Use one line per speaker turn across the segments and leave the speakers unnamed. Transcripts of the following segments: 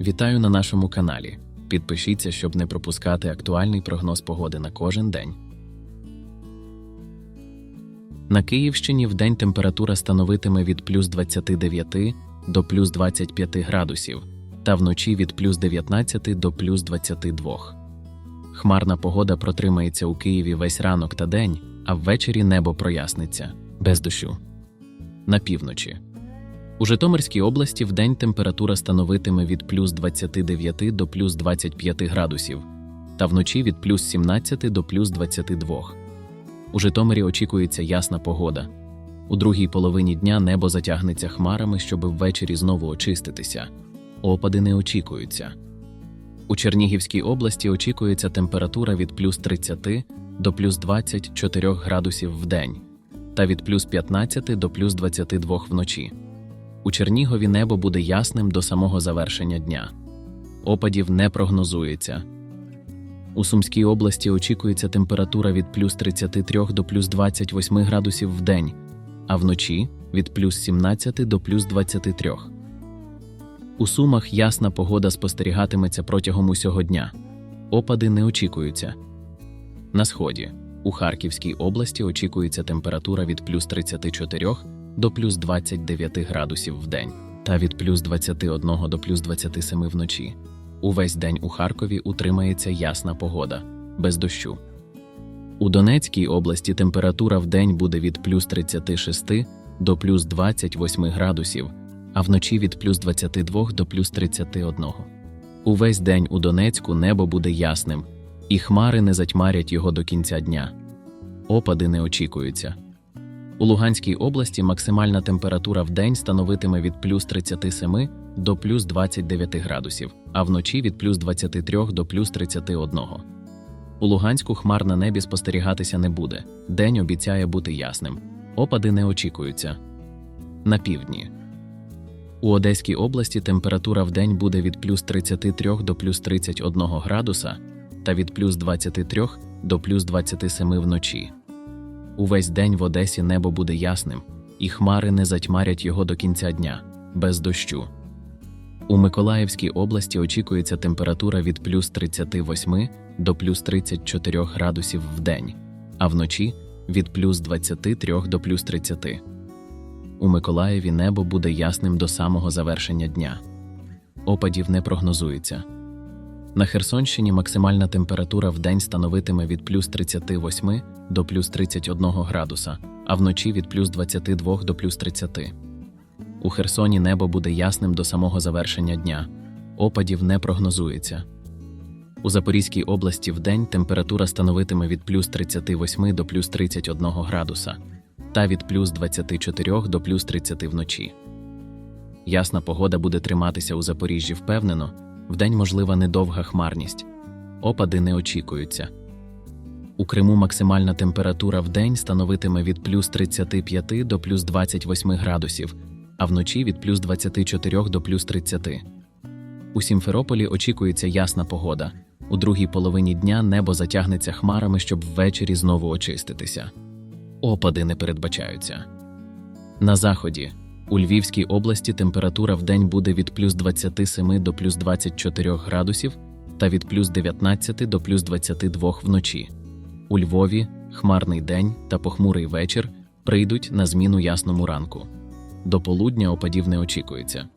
Вітаю на нашому каналі. Підпишіться, щоб не пропускати актуальний прогноз погоди на кожен день. На Київщині в день температура становитиме від плюс 29 до плюс 25 градусів, та вночі від плюс 19 до плюс 22. Хмарна погода протримається у Києві весь ранок та день, а ввечері небо проясниться без дощу. На півночі. У Житомирській області вдень температура становитиме від плюс 29 до плюс 25 градусів, та вночі від плюс 17 до плюс 22. У Житомирі очікується ясна погода. У другій половині дня небо затягнеться хмарами, щоб ввечері знову очиститися. Опади не очікуються. У Чернігівській області очікується температура від плюс 30 до плюс 24 градусів в день та від плюс 15 до плюс 22 вночі. У Чернігові небо буде ясним до самого завершення дня. Опадів не прогнозується. У Сумській області очікується температура від плюс 33 до плюс 28 градусів в день, а вночі від плюс 17 до плюс 23. У Сумах ясна погода спостерігатиметься протягом усього дня. Опади не очікуються. На сході у Харківській області очікується температура від плюс 34 до плюс 29 градусів в день та від плюс 21 до плюс 27 вночі. Увесь день у Харкові утримається ясна погода, без дощу. У Донецькій області температура в день буде від плюс 36 до плюс 28 градусів, а вночі від плюс 22 до плюс 31. Увесь день у Донецьку небо буде ясним, і хмари не затьмарять його до кінця дня. Опади не очікуються. У Луганській області максимальна температура в день становитиме від плюс 37 до плюс 29 градусів, а вночі від плюс 23 до плюс 31. У Луганську хмар на небі спостерігатися не буде. День обіцяє бути ясним. Опади не очікуються. На півдні. У Одеській області температура в день буде від плюс 33 до плюс 31 градуса та від плюс 23 до плюс 27 вночі. Увесь день в Одесі небо буде ясним, і хмари не затьмарять його до кінця дня, без дощу. У Миколаївській області очікується температура від плюс 38 до плюс 34 градусів в день, а вночі від плюс 23 до плюс 30. У Миколаєві небо буде ясним до самого завершення дня. Опадів не прогнозується. На Херсонщині максимальна температура в день становитиме від плюс 38 до плюс 31 градуса, а вночі від плюс 22 до плюс 30. У Херсоні небо буде ясним до самого завершення дня. Опадів не прогнозується. У Запорізькій області в день температура становитиме від плюс 38 до плюс 31 градуса та від плюс 24 до плюс 30 вночі. Ясна погода буде триматися у Запоріжжі впевнено, вдень можлива недовга хмарність. Опади не очікуються. У Криму максимальна температура в день становитиме від плюс 35 до плюс 28 градусів, а вночі від плюс 24 до плюс 30. У Сімферополі очікується ясна погода. У другій половині дня небо затягнеться хмарами, щоб ввечері знову очиститися. Опади не передбачаються. На заході у Львівській області температура в день буде від плюс 27 до плюс 24 градусів та від плюс 19 до плюс 22 вночі. У Львові хмарний день та похмурий вечір прийдуть на зміну ясному ранку. До полудня опадів не очікується.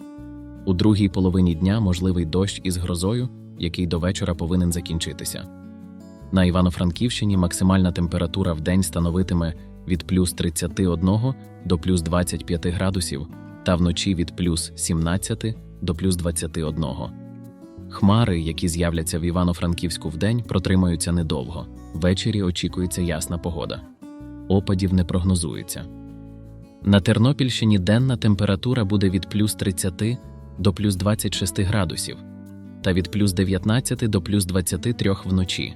У другій половині дня можливий дощ із грозою, який до вечора повинен закінчитися. На Івано-Франківщині максимальна температура в день становитиме від плюс 31 до плюс 25 градусів та вночі від плюс 17 до плюс 21. Хмари, які з'являться в Івано-Франківську вдень, протримаються недовго. Ввечері очікується ясна погода. Опадів не прогнозується. На Тернопільщині денна температура буде від плюс 30 до плюс 26 градусів та від плюс 19 до плюс 23 вночі.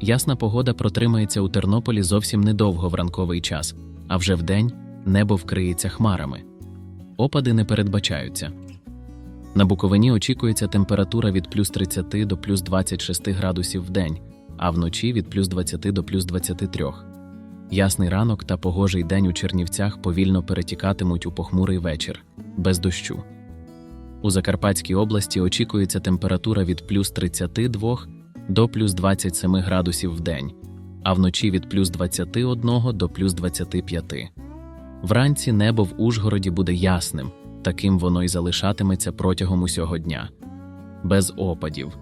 Ясна погода протримається у Тернополі зовсім недовго в ранковий час, а вже вдень небо вкриється хмарами. Опади не передбачаються. На Буковині очікується температура від плюс 30 до плюс 26 градусів в день, а вночі від плюс 20 до плюс 23. Ясний ранок та погожий день у Чернівцях повільно перетікатимуть у похмурий вечір, без дощу. У Закарпатській області очікується температура від плюс 32 до плюс 27 градусів в день, а вночі від плюс 21 до плюс 25. Вранці небо в Ужгороді буде ясним, таким воно й залишатиметься протягом усього дня. Без опадів.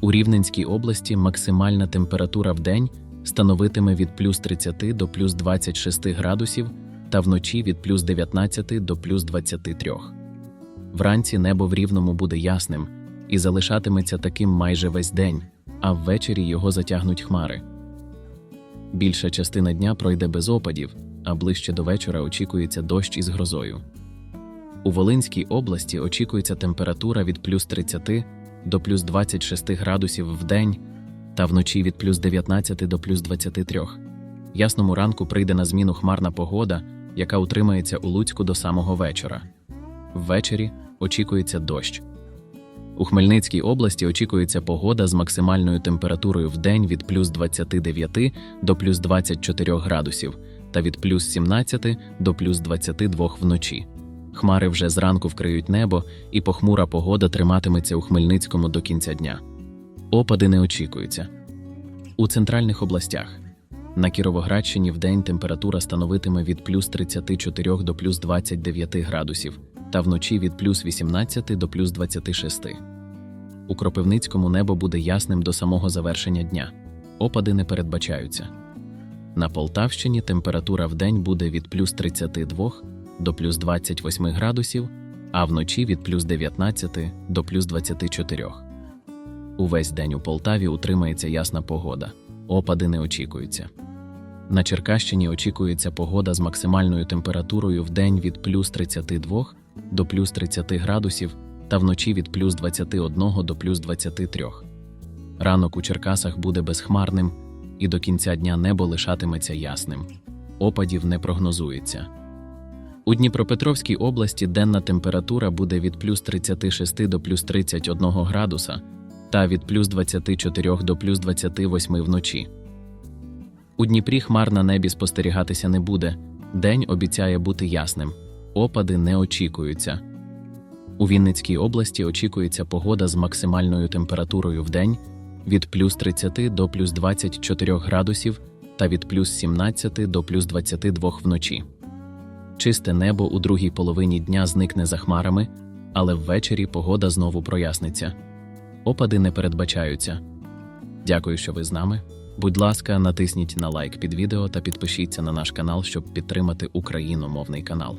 У Рівненській області максимальна температура в день становитиме від плюс 30 до плюс 26 градусів та вночі від плюс 19 до плюс 23. Вранці небо в Рівному буде ясним і залишатиметься таким майже весь день, а ввечері його затягнуть хмари. Більша частина дня пройде без опадів, а ближче до вечора очікується дощ із грозою. У Волинській області очікується температура від плюс 30 до плюс 26 градусів в день та вночі від плюс 19 до плюс 23. Ясному ранку прийде на зміну хмарна погода, яка утримається у Луцьку до самого вечора. Ввечері очікується дощ. У Хмельницькій області очікується погода з максимальною температурою в день від плюс 29 до плюс 24 градусів та від плюс 17 до плюс 22 вночі. Хмари вже зранку вкриють небо, і похмура погода триматиметься у Хмельницькому до кінця дня. Опади не очікуються. У центральних областях на Кіровоградщині вдень температура становитиме від плюс 34 до плюс 29 градусів та вночі від плюс 18 до плюс 26. У Кропивницькому небо буде ясним до самого завершення дня. Опади не передбачаються. На Полтавщині температура вдень буде від плюс 32 до плюс 28 градусів, а вночі від плюс 19 до плюс 24. Увесь день у Полтаві утримається ясна погода. Опади не очікуються. На Черкащині очікується погода з максимальною температурою в день від плюс 32 до плюс 30 градусів та вночі від плюс 21 до плюс 23. Ранок у Черкасах буде безхмарним, і до кінця дня небо лишатиметься ясним. Опадів не прогнозується. У Дніпропетровській області денна температура буде від плюс 36 до плюс 31 градуса та від плюс 24 до плюс 28 вночі. У Дніпрі хмар на небі спостерігатися не буде, день обіцяє бути ясним, опади не очікуються. У Вінницькій області очікується погода з максимальною температурою в день від плюс 30 до плюс 24 градусів та від плюс 17 до плюс 22 вночі. Чисте небо у другій половині дня зникне за хмарами, але ввечері погода знову проясниться. Опади не передбачаються. Дякую, що ви з нами. Будь ласка, натисніть на лайк під відео та підпишіться на наш канал, щоб підтримати україномовний канал.